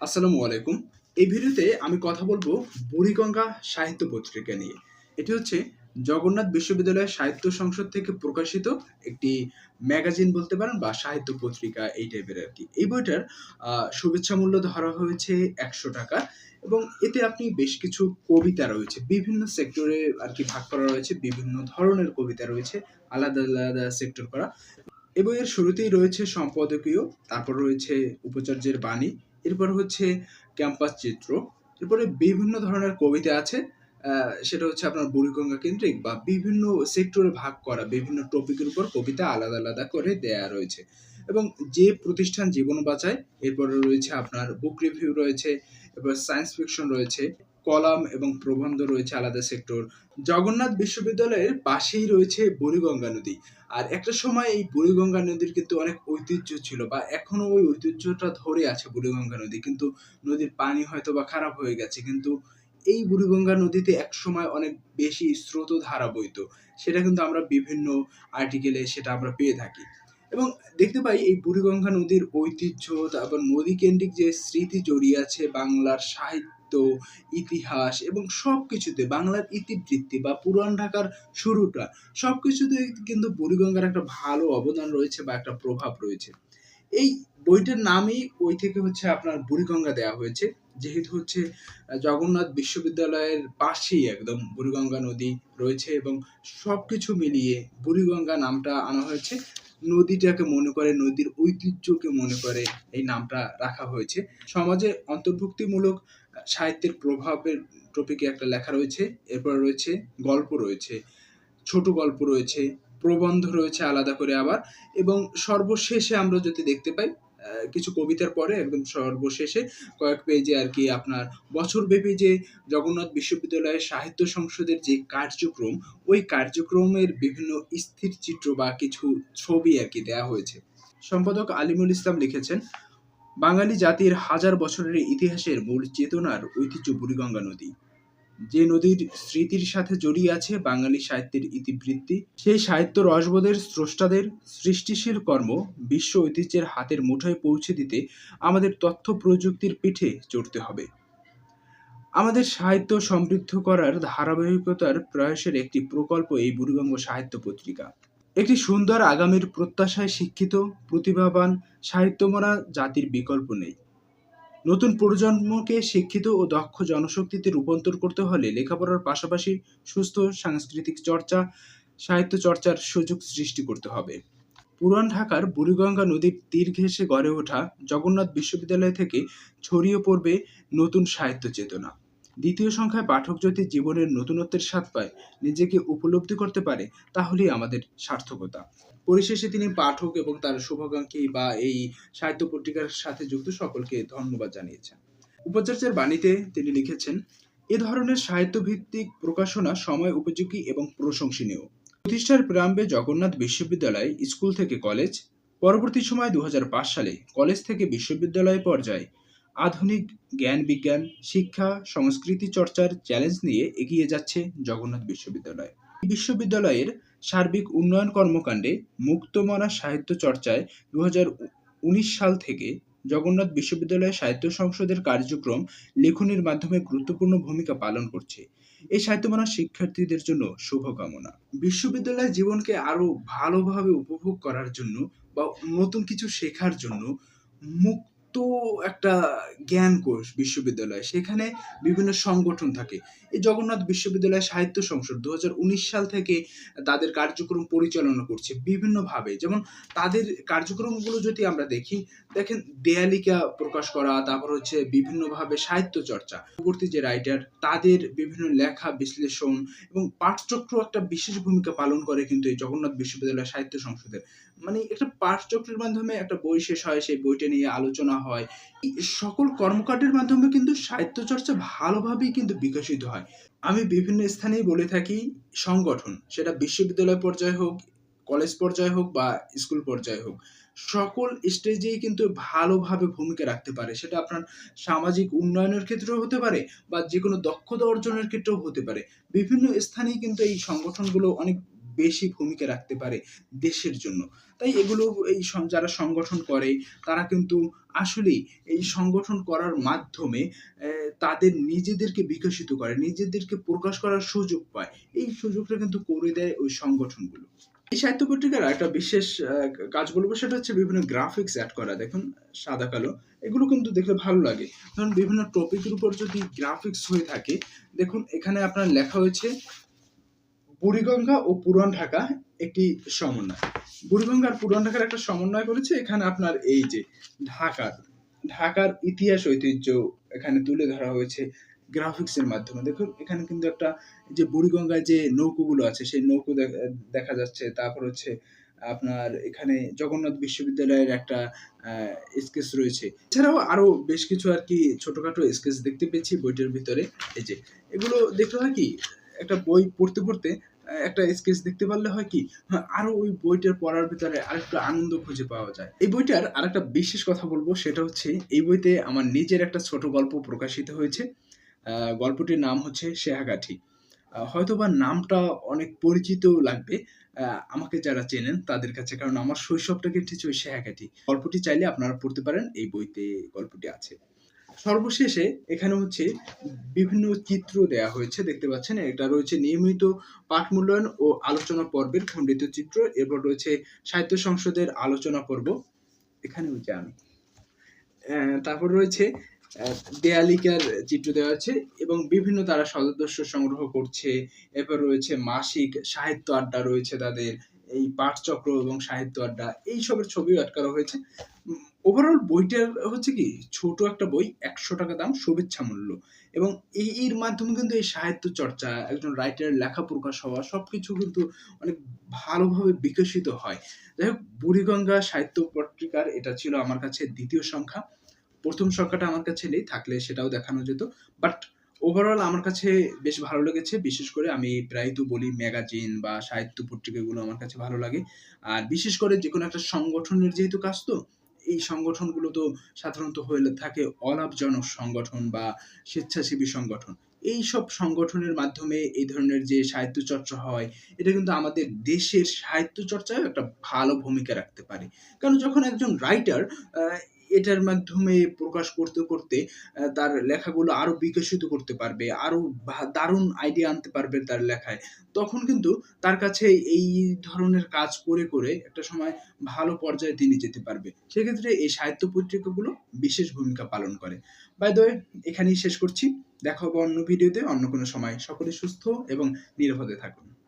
আসসালামু আলাইকুম। এই ভিডিওতে আমি কথা বলব বুড়িগঙ্গা সাহিত্য পত্রিকা নিয়ে। এটি হচ্ছে জগন্নাথ বিশ্ববিদ্যালয়ের সাহিত্য সংসদ থেকে প্রকাশিত একটি ম্যাগাজিন বলতে পারেন বা সাহিত্য পত্রিকা এই টাইপের আর কি। এই বইটার শুভেচ্ছা মূল্য ধরা হয়েছে একশো টাকা এবং এতে আপনি বেশ কিছু কবিতা রয়েছে। বিভিন্ন সেক্টরে আর কি ভাগ করা রয়েছে, বিভিন্ন ধরনের কবিতা রয়েছে, আলাদা আলাদা সেক্টর করা। এই বইয়ের শুরুতেই রয়েছে সম্পাদকীয়, তারপর রয়েছে উপাচার্যের বাণী এরপর হচ্ছে ক্যাম্পাস চিত্র, এরপরে বিভিন্ন ধরনের কবিতা আছে সেটা হচ্ছে আপনার বুড়িগঙ্গা কেন্দ্রিক বা বিভিন্ন সেক্টরে ভাগ করা, বিভিন্ন টপিকের উপর কবিতা আলাদা আলাদা করে দেয়া রয়েছে। এবং যে প্রতিষ্ঠান জীবন বাঁচায়, এরপরে রয়েছে আপনার বুক রিভিউ রয়েছে, এরপর সায়েন্স ফিকশন রয়েছে কলাম এবং প্রবন্ধ রয়েছে আলাদা সেক্টর। জগন্নাথ বিশ্ববিদ্যালয়ের পাশেই রয়েছে বুড়িগঙ্গা নদী। আর একটা সময় এই বুড়িগঙ্গা নদীর কিন্তু অনেক ঐতিহ্য ছিল বা এখনও ওই ঐতিহ্যটা ধরে আছে বুড়িগঙ্গা নদী। কিন্তু নদীর পানি হয়তো বা খারাপ হয়ে গেছে। কিন্তু এই বুড়িগঙ্গা নদীতে এক সময় অনেক বেশি স্রোত ধারা বইত। সেটা কিন্তু আমরা বিভিন্ন আর্টিকেলে সেটা আমরা পেয়ে থাকি। এবং দেখতে পাই এই বুড়িগঙ্গা নদীর ঐতিহ্য, তারপর নদী কেন্দ্রিক যে স্মৃতি জড়িয়ে আছে বাংলার সাহিত্য ইতিহাস এবং সব কিছুতে বাংলার ইতিবৃত্তি বা পুরান ঢাকার শুরুটা, সবকিছুতে কিন্তু বুড়িগঙ্গার একটা ভালো অবদান রয়েছে বা একটা প্রভাব রয়েছে। এই বইটার নামই ওই থেকে হচ্ছে আপনার বুড়িগঙ্গা দেওয়া হয়েছে। যেহেতু হচ্ছে জগন্নাথ বিশ্ববিদ্যালয়ের পাশেই একদম বুড়িগঙ্গা নদী রয়েছে এবং সব কিছু মিলিয়ে বুড়িগঙ্গা নামটা আনা হয়েছে। নদীটাকে মনে করে, নদীর ঐতিহ্যকে মনে করে এই নামটা রাখা হয়েছে। সমাজে অন্তর্ভুক্তিমূলক সাহিত্যের প্রভাবের টপিকে একটা লেখা রয়েছে, এরপর রয়েছে গল্প রয়েছে, ছোট গল্প রয়েছে, প্রবন্ধ রয়েছে আলাদা করে আবার, এবং সর্বশেষে আমরা যদি দেখতে পাই কিছু কবিতার পরে, একদম সর্বশেষে কয়েক পেজে আর কি আপনার বছরব্যাপী যে জগন্নাথ বিশ্ববিদ্যালয়ের সাহিত্য সংসদের যে কার্যক্রম, ওই কার্যক্রমের বিভিন্ন স্থির চিত্র বা কিছু ছবি আর কি দেওয়া হয়েছে। সম্পাদক আলিমুল ইসলাম লিখেছেন বাঙালি জাতির হাজার বছরের ইতিহাসের মূল চেতনার ঐতিহ্য বুড়িগঙ্গা নদী। যে নদীর স্মৃতির সাথে জড়িয়ে আছে বাঙালি সাহিত্যের ইতিবৃত্তি, সেই সাহিত্য রসবোধের স্রষ্টাদের সৃষ্টিশীল কর্ম বিশ্ব ঐতিহ্যের হাতের মুঠোয় পৌঁছে দিতে আমাদের তথ্য প্রযুক্তির পিঠে চড়তে হবে। আমাদের সাহিত্য সমৃদ্ধ করার ধারাবাহিকতার প্রয়াসের একটি প্রকল্প এই বুড়িগঙ্গ সাহিত্য পত্রিকা। একটি সুন্দর আগামীর প্রত্যাশায় শিক্ষিত, প্রতিভাবান, সাহিত্যমরা জাতির বিকল্প নেই। নতুন প্রজন্মকে শিক্ষিত ও দক্ষ জনশক্তিতে রূপান্তর করতে হলে লেখাপড়ার পাশাপাশি সুস্থ সাংস্কৃতিক চর্চা, সাহিত্য চর্চার সুযোগ সৃষ্টি করতে হবে। পুরান ঢাকার বুড়িগঙ্গা নদীর তীর ঘেঁষে গড়ে ওঠা জগন্নাথ বিশ্ববিদ্যালয় থেকে ছড়িয়ে পড়বে নতুন সাহিত্য চেতনা। দ্বিতীয় সংখ্যায় পাঠক যদি জীবনের নতুনত্বের স্বাদ পায়, নিজেকে উপলব্ধি করতে পারে, তাহলেই আমাদের সার্থকতা। পরিশেষে তিনি পাঠক এবং তার শুভাকাঙ্ক্ষী বা এই সাহিত্য পত্রিকার সাথে যুক্ত সকলকে ধন্যবাদ জানিয়েছেন। উপাচার্যের বাণীতে তিনি লিখেছেন, এ ধরনের সাহিত্যভিত্তিক প্রকাশনা সময় উপযোগী এবং প্রশংসনীয়। প্রতিষ্ঠার প্রারম্ভে জগন্নাথ বিশ্ববিদ্যালয় স্কুল থেকে কলেজ, পরবর্তী সময় দু হাজার পাঁচ সালে কলেজ থেকে বিশ্ববিদ্যালয় পর্যায়ে আধুনিক জ্ঞান বিজ্ঞান, শিক্ষা, সংস্কৃতি চর্চার চ্যালেঞ্জ নিয়ে এগিয়ে যাচ্ছে জগন্নাথ বিশ্ববিদ্যালয়। বিশ্ববিদ্যালয়ের সার্বিক উন্নয়ন কর্মকাণ্ডে মুক্তমনা সাহিত্য চর্চায় দু উনিশ সাল থেকে জগন্নাথ বিশ্ববিদ্যালয় সাহিত্য সংসদের কার্যক্রম লেখনির মাধ্যমে গুরুত্বপূর্ণ ভূমিকা পালন করছে। এই সাহিত্যমানা শিক্ষার্থীদের জন্য শুভকামনা। বিশ্ববিদ্যালয় জীবনকে আরও ভালোভাবে উপভোগ করার জন্য বা নতুন কিছু শেখার জন্য মুক্ত একটা জ্ঞান কোষ বিশ্ববিদ্যালয়। সেখানে বিভিন্ন সংগঠন থাকে। এই জগন্নাথ বিশ্ববিদ্যালয় সাহিত্য সংসদ দু হাজার উনিশ সাল থেকে তাদের কার্যক্রম পরিচালনা করছে বিভিন্নভাবে। যেমন তাদের কার্যক্রমগুলো যদি আমরা দেখি, দেখেন দেয়ালিকা প্রকাশ করা, তারপর হচ্ছে বিভিন্নভাবে সাহিত্য চর্চা। পরবর্তী যে রাইটার, তাদের বিভিন্ন লেখা বিশ্লেষণ এবং পাঠচক্র একটা বিশেষ ভূমিকা পালন করে কিন্তু এই জগন্নাথ বিশ্ববিদ্যালয় সাহিত্য সংসদের। মানে একটা পাঠচক্রের মাধ্যমে একটা বই শেষ হয়, সেই বইটা নিয়ে আলোচনা হয়। এই সকল কর্মকাণ্ডের মাধ্যমে কিন্তু সাহিত্যচর্চা ভালোভাবেই কিন্তু বিকশিত হয়। আমি বিভিন্ন স্থানেই বলে থাকি, সংগঠন, সেটা বিশ্ববিদ্যালয় পর্যায়ে হোক, কলেজ পর্যায়ে হোক বা স্কুল পর্যায়ে হোক, সকল স্টেজেই কিন্তু ভালোভাবে ভূমিকা রাখতে পারে। সেটা আপনার সামাজিক উন্নয়নের ক্ষেত্রেও হতে পারে বা যে কোনো দক্ষতা অর্জনের ক্ষেত্রেও হতে পারে। বিভিন্ন স্থানেই কিন্তু এই সংগঠনগুলো অনেক বেশি ভূমিকা রাখতে পারে দেশের জন্য। তাই এগুলো এই যারা সংগঠন করে, তারা কিন্তু আসলেই এই সংগঠন করার মাধ্যমে তাদের নিজেদেরকে বিকশিত করে, নিজেদেরকে প্রকাশ করার সুযোগ পায়। এই সুযোগটা কিন্তু করে দেয় ওই সংগঠনগুলো। এই সাহিত্য পত্রিকার একটা বিশেষ কাজ বলব সেটা হচ্ছে বিভিন্ন গ্রাফিক্স অ্যাড করা। দেখুন, সাদা, কালো, এগুলো কিন্তু দেখলে ভালো লাগে। ধরুন, বিভিন্ন টপিকের উপর যদি গ্রাফিক্স হয়ে থাকে, দেখুন, এখানে আপনার লেখা হয়েছে বুড়িগঙ্গা ও পুরান ঢাকা একটি সমন্বয়। বুড়িগঙ্গা আর পুরান ঢাকার একটা সমন্বয় করেছে এখানে আপনার এই যে ঢাকার ঢাকার ইতিহাস ঐতিহ্য এখানে তুলে ধরা হয়েছে গ্রাফিক্সের মাধ্যমে। দেখুন, এখানে কিন্তু একটা যে বুড়িগঙ্গায় যে নৌকোগুলো আছে, সেই নৌকো দেখা- যাচ্ছে। তারপর হচ্ছে আপনার এখানে জগন্নাথ বিশ্ববিদ্যালয়ের একটা স্কেচ রয়েছে। এছাড়াও আরও বেশ কিছু আর কি ছোটখাটো স্কেচ দেখতে পেয়েছি বইটার ভিতরে। এই যে, এগুলো দেখতে হয় কি একটা বই পড়তে পড়তে একটা স্কেচ দেখতে পারলে হয় কি হ্যাঁ, আরও ওই বইটার পড়ার ভিতরে আরেকটু আনন্দ খুঁজে পাওয়া যায়। এই বইটার আরেকটা বিশেষ কথা বলব সেটা হচ্ছে এই বইতে আমার নিজের একটা ছোট গল্প প্রকাশিত হয়েছে। গল্পটির নাম হচ্ছে শেহাগাঠি আহ, হয়তোবা নামটা অনেক পরিচিত লাগবে আমাকে যারা চেনেন তাদের কাছে কারণ আমার শৈশবটা কেটেছে ওই শেহাগাঠি গল্পটি চাইলে আপনারা পড়তে পারেন এই বইতে গল্পটি আছে। সর্বশেষে এখানে হচ্ছে বিভিন্ন চিত্র দেয়া হয়েছে, দেখতে পাচ্ছেন? এটা রয়েছে নিয়মিত পাঠ মূল্যায়ন ও আলোচনা পর্বের খণ্ডিত চিত্র। এরপর রয়েছে সাহিত্য সংসদের আলোচনা পর্ব। এখানে হচ্ছে আমি। তারপর রয়েছে দেয়ালিকার চিত্র দেওয়া আছে এবং বিভিন্ন তারা সদস্য সংগ্রহ করছে। এরপর রয়েছে মাসিক সাহিত্য আড্ডা রয়েছে তাদের। এই পাঠচক্র এবং সাহিত্য আড্ডা, এইসবের ছবিও আটকানো হয়েছে। ওভারঅল বইটার হচ্ছে কি, ছোট একটা বই, একশো টাকা দাম, শুভেচ্ছা মূল্য। এবং এই, এর মাধ্যমে কিন্তু এই সাহিত্য চর্চা, একজন রাইটারের লেখা প্রকাশ হওয়া, সবকিছু কিন্তু অনেক ভালোভাবে বিকশিত হয়। যাই হোক, বুড়িগঙ্গা সাহিত্য পত্রিকার এটা ছিল আমার কাছে দ্বিতীয় সংখ্যা। প্রথম সংখ্যাটা আমার কাছে নেই, থাকলে সেটাও দেখানো যেত। বাট ওভারঅল আমার কাছে বেশ ভালো লেগেছে, বিশেষ করে আমি প্রায় তো বলি ম্যাগাজিন বা সাহিত্য পত্রিকাগুলো আমার কাছে ভালো লাগে। আর বিশেষ করে যে কোনো একটা সংগঠনের যেহেতু কাজ তো এই সংগঠনগুলো তো সাধারণত হয়ে থাকে অলাভজনক সংগঠন বা স্বেচ্ছাসেবী সংগঠন। এই সব সংগঠনের মাধ্যমে এই ধরনের যে সাহিত্য চর্চা হয়, এটা কিন্তু আমাদের দেশের সাহিত্য চর্চায় একটা ভালো ভূমিকা রাখতে পারে। কারণ যখন একজন রাইটার এটার মাধ্যমে প্রকাশ করতে করতে তার লেখাগুলো আরও বিকশিত করতে পারবে, আরও ভা- দারুণ আইডিয়া আনতে পারবে তার লেখায়। তখন কিন্তু তার কাছে এই ধরনের কাজ করে করে একটা সময় ভালো পর্যায়ে তিনি যেতে পারবে। সেক্ষেত্রে এই সাহিত্য পত্রিকাগুলো বিশেষ ভূমিকা পালন করে। বাই দ্য এখানেই শেষ করছি। দেখা হবে অন্য ভিডিওতে অন্য কোনো সময়। সকলে সুস্থ এবং নিরাপদে থাকুন।